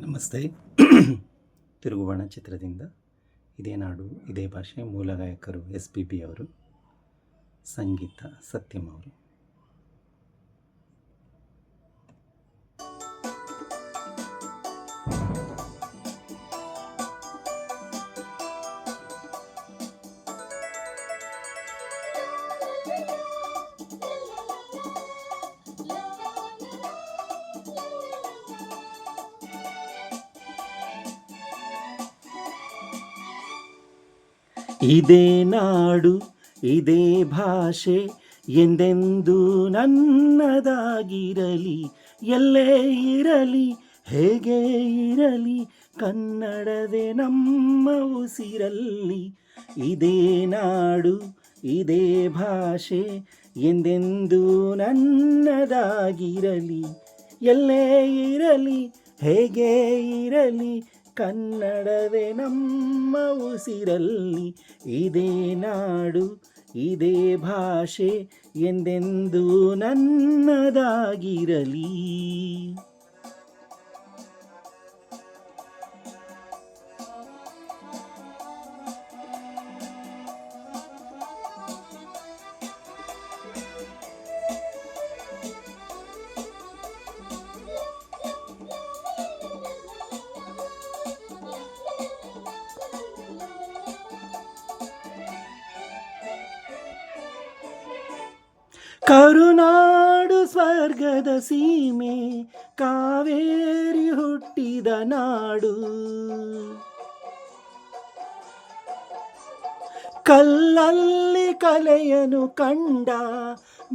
ನಮಸ್ತೆ. ತಿರುಗುವಣ ಚಿತ್ರದಿಂದ ಇದೇ ನಾಡು, ಇದೇ ಭಾಷೆ ಮೂಲ ಗಾಯಕರು ಎಸ್ ಪಿ ಬಿ ಅವರು, ಸಂಗೀತ ಸತ್ಯಂ ಅವರು. ಇದೇ ನಾಡು, ಇದೇ ಭಾಷೆ, ಎಂದೆಂದೂ ನನ್ನದಾಗಿರಲಿ, ಎಲ್ಲೇ ಇರಲಿ, ಹೇಗೆ ಇರಲಿ, ಕನ್ನಡವೇ ನಮ್ಮ ಉಸಿರಲ್ಲಿ. ಇದೇ ನಾಡು, ಇದೇ ಭಾಷೆ, ಎಂದೆಂದೂ ನನ್ನದಾಗಿರಲಿ, ಎಲ್ಲೇ ಇರಲಿ, ಹೇಗೆ ಇರಲಿ ಕನ್ನಡವೇ ನಮ್ಮ ಉಸಿರಲ್ಲಿ ಇದೇ ನಾಡು ಇದೇ ಭಾಷೆ ಎಂದೆಂದೂ ನನ್ನದಾಗಿರಲಿ. ಕರುನಾಡು ಸ್ವರ್ಗದ ಸೀಮೆ ಕಾವೇರಿ ಹುಟ್ಟಿದ ನಾಡು. ಕಲ್ಲಲ್ಲಿ ಕಲೆಯನು ಕಂಡ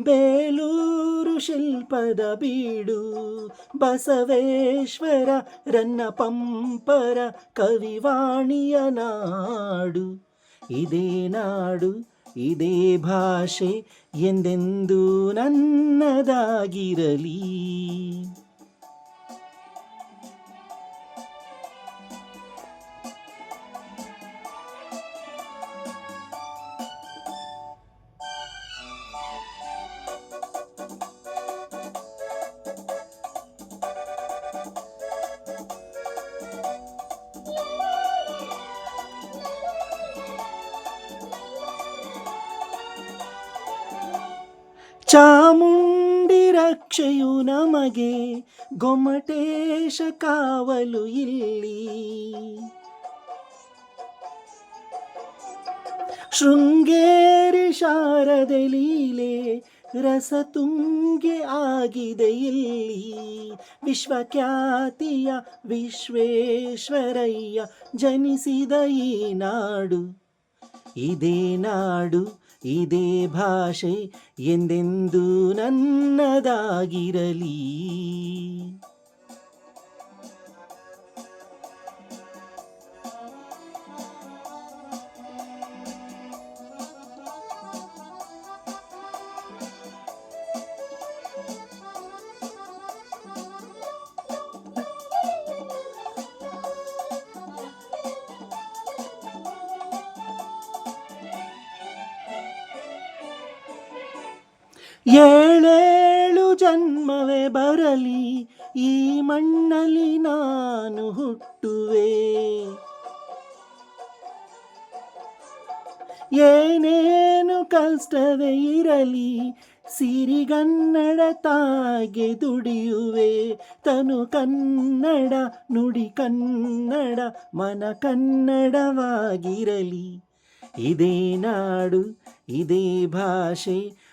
ಬೇಲೂರು ಶಿಲ್ಪದ ಬೀಡು ಬಸವೇಶ್ವರ ರನ್ನ ಪಂಪರ ಕವಿವಾಣಿಯ ನಾಡು. ಇದೇ ನಾಡು. ಇದೇ ಭಾಷೆ ಎಂದೆಂದೂ ನನ್ನದಾಗಿರಲಿ. ಚಾಮುಂಡಿ ರಕ್ಷೆಯು ನಮಗೆ ಗೊಮ್ಮಟೇಶ ಕಾವಲು ಇಲ್ಲಿ. ಶೃಂಗೇರಿ ಶಾರದೆ ಲೀಲೆ ರಸ ತುಂಗೆ ಆಗಿದೆ ಇಲ್ಲಿ. ವಿಶ್ವಖ್ಯಾತಿಯ ವಿಶ್ವೇಶ್ವರಯ್ಯ ಜನಿಸಿದ ಈ ನಾಡು, ಇದೇ ನಾಡು ಇದೇ ಭಾಷೆ ಎಂದೆಂದೂ ನನ್ನದಾಗಿರಲಿ. ಜನ್ಮವೇ ಬರಲಿ, ಈ ಮಣ್ಣಲ್ಲಿ ನಾನು ಹುಟ್ಟುವೆ. ಏನೇನು ಕಷ್ಟವೇ ಇರಲಿ, ಸಿರಿಗನ್ನಡ ತಾಗೆ ದುಡಿಯುವೆ. ತನು ಕನ್ನಡ, ನುಡಿ ಕನ್ನಡ, ಮನ ಕನ್ನಡವಾಗಿರಲಿ. ಇದೇ ನಾಡು, ಇದೇ ಭಾಷೆ